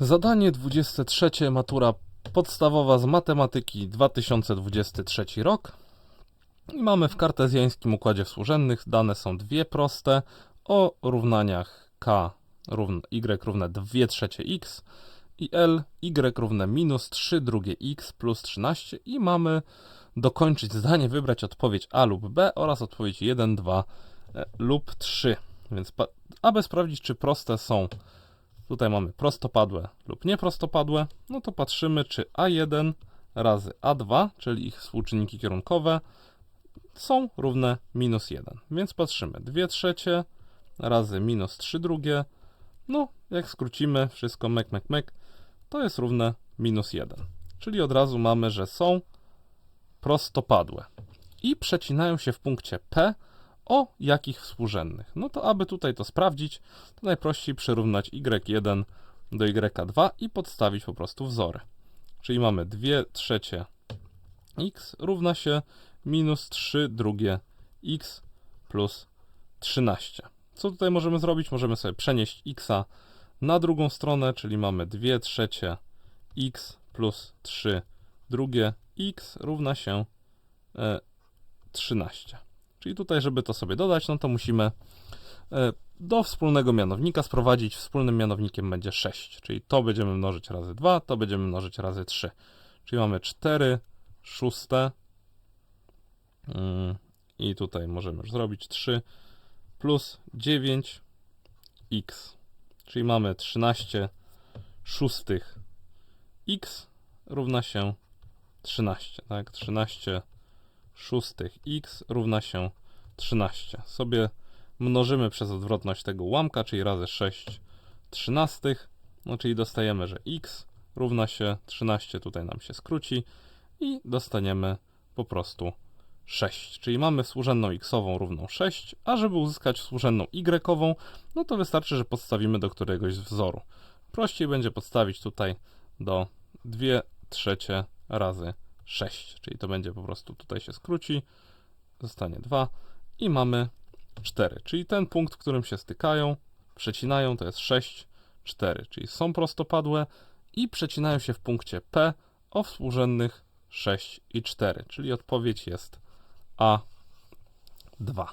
Zadanie 23, matura podstawowa z matematyki 2023 rok. I mamy w kartezjańskim układzie współrzędnych dane są dwie proste o równaniach k równe y równe 2 trzecie x i l y równe minus 3 drugie x plus 13 i mamy dokończyć zdanie, wybrać odpowiedź A lub B oraz odpowiedź 1, 2 e, lub 3. Więc aby sprawdzić, czy proste są, tutaj mamy prostopadłe lub nieprostopadłe, no to patrzymy, czy A1 razy A2, czyli ich współczynniki kierunkowe, są równe minus 1. Więc patrzymy, 2 trzecie razy minus 3 drugie, no jak skrócimy wszystko mek, mek, mek, to jest równe minus 1. Czyli od razu mamy, że są prostopadłe i przecinają się w punkcie P o jakich współrzędnych. No to aby tutaj to sprawdzić, to najprościej przyrównać y1 do y2 i podstawić po prostu wzory. Czyli mamy 2 trzecie x równa się minus 3 drugie x plus 13. Co tutaj możemy zrobić? Możemy sobie przenieść x na drugą stronę, czyli mamy 2 trzecie x plus 3 drugie x równa się e, 13. Czyli tutaj, żeby to sobie dodać, no to musimy e, do wspólnego mianownika sprowadzić. Wspólnym mianownikiem będzie 6, czyli to będziemy mnożyć razy 2, to będziemy mnożyć razy 3. Czyli mamy 4 szóste mm, i tutaj możemy już zrobić 3 plus 9 x, czyli mamy 13 szóstych x równa się 13, tak? 13 szóstych x równa się 13. Sobie mnożymy przez odwrotność tego ułamka, czyli razy 6 trzynastych, no czyli dostajemy, że x równa się 13, tutaj nam się skróci i dostaniemy po prostu 6. Czyli mamy współrzędną x-ową równą 6, a żeby uzyskać współrzędną y-ową, no to wystarczy, że podstawimy do któregoś wzoru. Prościej będzie podstawić tutaj do 2 trzecie razy 6, czyli to będzie po prostu tutaj się skróci, zostanie 2 i mamy 4, czyli ten punkt, w którym się stykają, przecinają, to jest 6, 4, czyli są prostopadłe i przecinają się w punkcie P o współrzędnych 6 i 4, czyli odpowiedź jest A2.